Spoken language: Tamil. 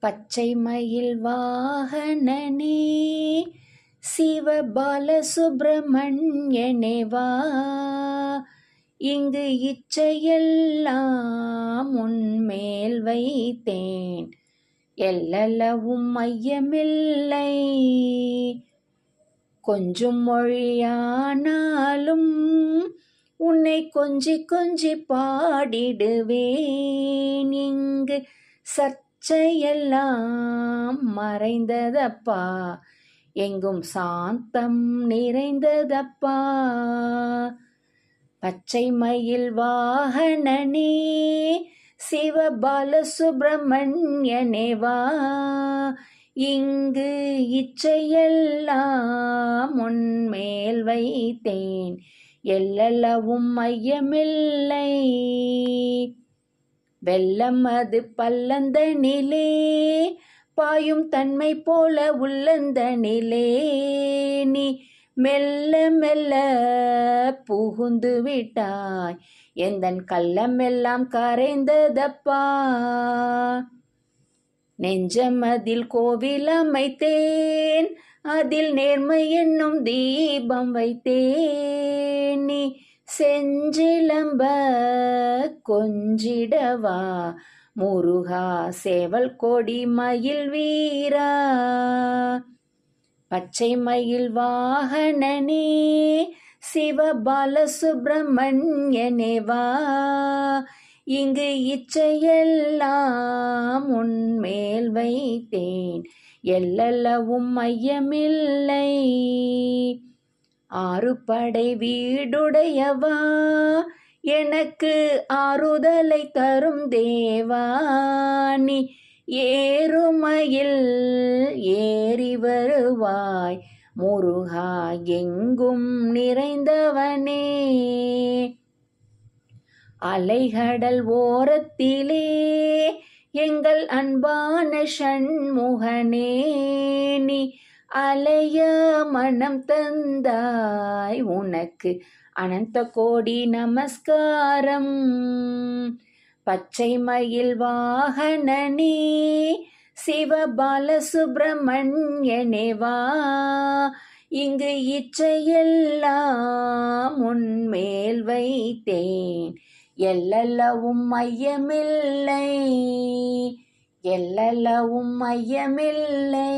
பச்சை மயில் வாகனனே சிவபால சுப்பிரமணியனே வா. இங்கு இச்சையெல்லாம் உன்மேல் வைத்தேன் எல்லளவும் மையமில்லை கொஞ்சம் மொழியானாலும் உன்னை கொஞ்சி கொஞ்சி பாடிடுவேன். இங்கு சத் இச்சையெல்லாம் மறைந்ததப்பா? எங்கும் சாந்தம் நிறைந்ததப்பா? பச்சை மயில் வாகனனே சிவபால சுப்பிரமணியனே வா. இங்கு இச்சையெல்லாம் உன்மேல் வைத்தேன் எல்லளவும் மையமில்லை வெள்ளம் அது பல்லந்தனிலே பாயும் தன்மை போல உள்ளந்தனிலே நீ மெல்ல மெல்ல புகுந்து விட்டாய் எந்தன் கள்ளமெல்லாம் கரைந்ததப்பா. நெஞ்சம் அதில் கோவில் அமைத்தேன் அதில் நேர்மை என்னும் தீபம் வைத்தேன். நீ செஞ்சிலம்ப கொஞ்சிடவா? முருகா சேவல் கொடி மயில் வீரா? பச்சை மயில் வாகனனே சிவபால சுப்பிரமணியனேவா இங்கு இச்சையெல்லாம் உன்மேல் வைத்தேன் எல்லவும் மையமில்லை ஆறு படை வீடுடையவா? எனக்கு ஆறுதலை தரும் தேவானி ஏறுமையில் ஏறி வருவாய். முருகா எங்கும் நிறைந்தவனே. அலைகடல் ஓரத்திலே எங்கள் அன்பான ஷண்முகனே நீ அலைய மனம் தந்தாய் உனக்கு அனந்த கோடி நமஸ்காரம். பச்சை மயில் வாகனனே சிவபால சுப்பிரமணியனேவா இங்கு இச்சையெல்லாம் உன்மேல் வைத்தேன். எல்லவும் மையமில்லை. எல்லளவும் மையமில்லை.